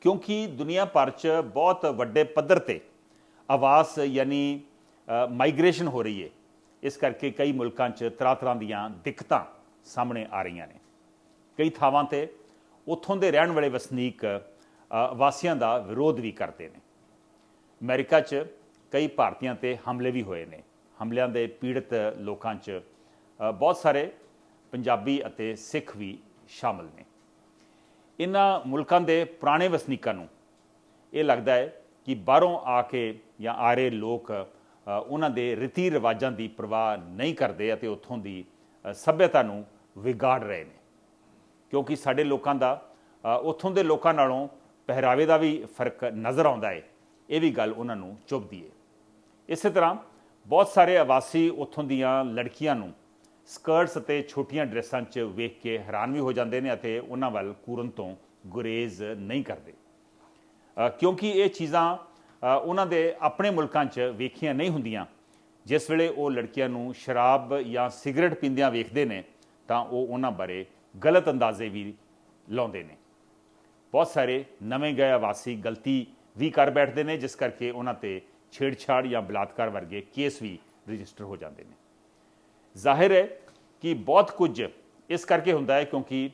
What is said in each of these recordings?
ਕਿਉਂਕਿ ਦੁਨੀਆ ਭਰ 'ਚ ਬਹੁਤ ਵੱਡੇ ਪੱਧਰ ਤੇ ਆਵਾਸ ਯਾਨੀ ਮਾਈਗ੍ਰੇਸ਼ਨ ਹੋ ਰਹੀ ਹੈ ਇਸ ਕਰਕੇ ਕਈ ਮੁਲਕਾਂ 'ਚ ਤਰ੍ਹਾਂ ਤਰ੍ਹਾਂ ਦੀਆਂ ਦਿੱਕਤਾਂ ਸਾਹਮਣੇ ਆ ਰਹੀਆਂ ਨੇ। ਕਈ ਥਾਵਾਂ ਤੇ ਉੱਥੋਂ ਦੇ ਰਹਿਣ ਵਾਲੇ ਵਸਨੀਕ ਅ, ਵਾਸੀਆਂ ਦਾ ਵਿਰੋਧ ਵੀ ਕਰਦੇ ਨੇ। ਅਮਰੀਕਾ 'ਚ ਕਈ ਭਾਰਤੀਆਂ ਤੇ ਹਮਲੇ ਵੀ ਹੋਏ ਨੇ। ਹਮਲਿਆਂ ਦੇ ਪੀੜਤ ਲੋਕਾਂ 'ਚ ਬਹੁਤ ਸਾਰੇ ਪੰਜਾਬੀ ਅਤੇ ਸਿੱਖ ਵੀ ਸ਼ਾਮਲ ਨੇ। ਇਹਨਾਂ ਮੁਲਕਾਂ ਦੇ ਪੁਰਾਣੇ ਵਸਨੀਕਾਂ ਨੂੰ ਇਹ ਲੱਗਦਾ ਹੈ ਕਿ ਬਾਹਰੋਂ ਆ ਕੇ ਜਾਂ ਆ ਰਹੇ ਲੋਕ ਉਹਨਾਂ ਦੇ ਰੀਤੀ ਰਿਵਾਜਾਂ ਦੀ ਪਰਵਾਹ ਨਹੀਂ ਕਰਦੇ ਅਤੇ ਉੱਥੋਂ ਦੀ ਸੱਭਿਅਤਾ ਨੂੰ ਵਿਗਾੜ ਰਹੇ ਨੇ। ਕਿਉਂਕਿ ਸਾਡੇ ਲੋਕਾਂ ਦਾ ਉੱਥੋਂ ਦੇ ਲੋਕਾਂ ਨਾਲੋਂ ਪਹਿਰਾਵੇ ਦਾ ਵੀ ਫ਼ਰਕ ਨਜ਼ਰ ਆਉਂਦਾ ਹੈ। ਇਹ ਵੀ ਗੱਲ ਉਹਨਾਂ ਨੂੰ ਚੁਭਦੀ ਹੈ। ਇਸੇ ਤਰ੍ਹਾਂ ਬਹੁਤ ਸਾਰੇ ਆਵਾਸੀ ਉੱਥੋਂ ਦੀਆਂ ਲੜਕੀਆਂ ਨੂੰ ਸਕਰਟਸ ਅਤੇ ਛੋਟੀਆਂ ਡਰੈਸਾਂ 'ਚ ਵੇਖ ਕੇ ਹੈਰਾਨ ਵੀ ਹੋ ਜਾਂਦੇ ਨੇ ਅਤੇ ਉਹਨਾਂ ਵੱਲ ਕੂਰਨ ਤੋਂ ਗੁਰੇਜ਼ ਨਹੀਂ ਕਰਦੇ। ਕਿਉਂਕਿ ਇਹ ਚੀਜ਼ਾਂ ਉਹਨਾਂ ਦੇ ਆਪਣੇ ਮੁਲਕਾਂ 'ਚ ਵੇਖੀਆਂ ਨਹੀਂ ਹੁੰਦੀਆਂ। ਜਿਸ ਵੇਲੇ ਉਹ ਲੜਕੀਆਂ ਨੂੰ ਸ਼ਰਾਬ ਜਾਂ ਸਿਗਰਟ ਪੀਂਦਿਆਂ ਵੇਖਦੇ ਨੇ, ਤਾਂ ਉਹ ਉਹਨਾਂ ਬਾਰੇ ਗਲਤ ਅੰਦਾਜ਼ੇ ਵੀ ਲਾਉਂਦੇ ਨੇ। ਬਹੁਤ ਸਾਰੇ ਨਵੇਂ ਗਏ ਆਵਾਸੀ ਗਲਤੀ ਵੀ ਕਰ ਬੈਠਦੇ ਨੇ, ਜਿਸ ਕਰਕੇ ਉਹਨਾਂ ਤੇ ਛੇੜਛਾੜ ਜਾਂ ਬਲਾਤਕਾਰ ਵਰਗੇ ਕੇਸ ਵੀ ਰਜਿਸਟਰ ਹੋ ਜਾਂਦੇ ਨੇ। ਜ਼ਾਹਿਰ ਹੈ ਕਿ ਬਹੁਤ ਕੁਝ ਇਸ ਕਰਕੇ ਹੁੰਦਾ ਹੈ ਕਿਉਂਕਿ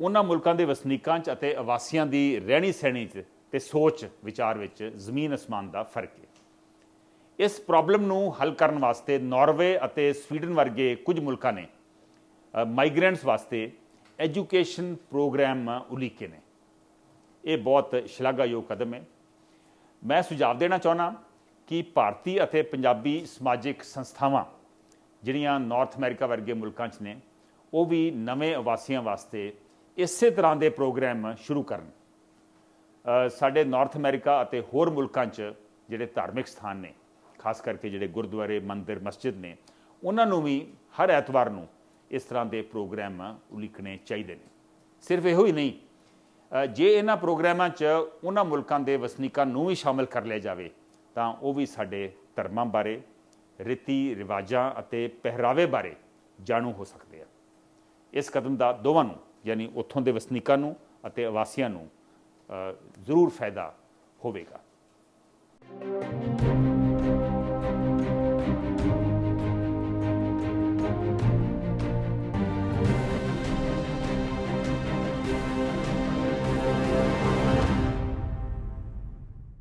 ਉਹਨਾਂ ਮੁਲਕਾਂ ਦੇ ਵਸਨੀਕਾਂ 'ਚ ਅਤੇ ਆਵਾਸੀਆਂ ਦੀ ਰਹਿਣੀ ਸਹਿਣੀ 'ਚ ਤੇ ਸੋਚ ਵਿਚਾਰ ਵਿੱਚ ਜ਼ਮੀਨ ਅਸਮਾਨ ਦਾ ਫ਼ਰਕ ਹੈ। ਇਸ ਪ੍ਰੋਬਲਮ ਨੂੰ ਹੱਲ ਕਰਨ ਵਾਸਤੇ ਨਾਰਵੇ ਅਤੇ ਸਵੀਡਨ ਵਰਗੇ ਕੁਝ ਮੁਲਕਾਂ ਨੇ ਮਾਈਗ੍ਰੈਂਟਸ ਵਾਸਤੇ ਐਜੂਕੇਸ਼ਨ ਪ੍ਰੋਗਰਾਮ ਉਲੀਕੇ ਨੇ। ਇਹ ਬਹੁਤ ਸ਼ਲਾਘਾਯੋਗ ਕਦਮ ਹੈ। ਮੈਂ ਸੁਝਾਅ ਦੇਣਾ ਚਾਹੁੰਦਾ ਕਿ ਭਾਰਤੀ ਅਤੇ ਪੰਜਾਬੀ ਸਮਾਜਿਕ ਸੰਸਥਾਵਾਂ ਜਿਹੜੀਆਂ ਨਾਰਥ ਅਮਰੀਕਾ ਵਰਗੇ ਮੁਲਕਾਂ 'ਚ ਨੇ, ਉਹ ਵੀ ਨਵੇਂ ਆਵਾਸੀਆਂ ਵਾਸਤੇ ਇਸੇ ਤਰ੍ਹਾਂ ਦੇ ਪ੍ਰੋਗਰਾਮ ਸ਼ੁਰੂ ਕਰਨ। ਸਾਡੇ ਨਾਰਥ ਅਮਰੀਕਾ ਅਤੇ ਹੋਰ ਮੁਲਕਾਂ 'ਚ ਜਿਹੜੇ ਧਾਰਮਿਕ ਸਥਾਨ ਨੇ, ਖਾਸ ਕਰਕੇ ਜਿਹੜੇ ਗੁਰਦੁਆਰੇ, ਮੰਦਿਰ, ਮਸਜਿਦ ਨੇ, ਉਹਨਾਂ ਨੂੰ ਵੀ ਹਰ ਐਤਵਾਰ ਨੂੰ ਇਸ ਤਰ੍ਹਾਂ ਦੇ ਪ੍ਰੋਗਰਾਮ ਉਲੀਕਣੇ ਚਾਹੀਦੇ ਨੇ। ਸਿਰਫ ਇਹੋ ਹੀ ਨਹੀਂ ਜੇ ਇਹਨਾਂ ਪ੍ਰੋਗਰਾਮਾਂ 'ਚ ਉਹਨਾਂ ਮੁਲਕਾਂ ਦੇ ਵਸਨੀਕਾਂ ਨੂੰ ਵੀ ਸ਼ਾਮਲ ਕਰ ਲਿਆ ਜਾਵੇ, ਤਾਂ ਉਹ ਵੀ ਸਾਡੇ ਧਰਮਾਂ ਬਾਰੇ ਰੀਤੀ ਰਿਵਾਜਾਂ ਅਤੇ ਪਹਿਰਾਵੇ ਬਾਰੇ ਜਾਣੂ ਹੋ ਸਕਦੇ ਆ। ਇਸ ਕਦਮ ਦਾ ਦੋਵਾਂ ਨੂੰ, ਯਾਨੀ ਉੱਥੋਂ ਦੇ ਵਸਨੀਕਾਂ ਨੂੰ ਅਤੇ ਆਵਾਸੀਆਂ ਨੂੰ ਜ਼ਰੂਰ ਫਾਇਦਾ ਹੋਵੇਗਾ।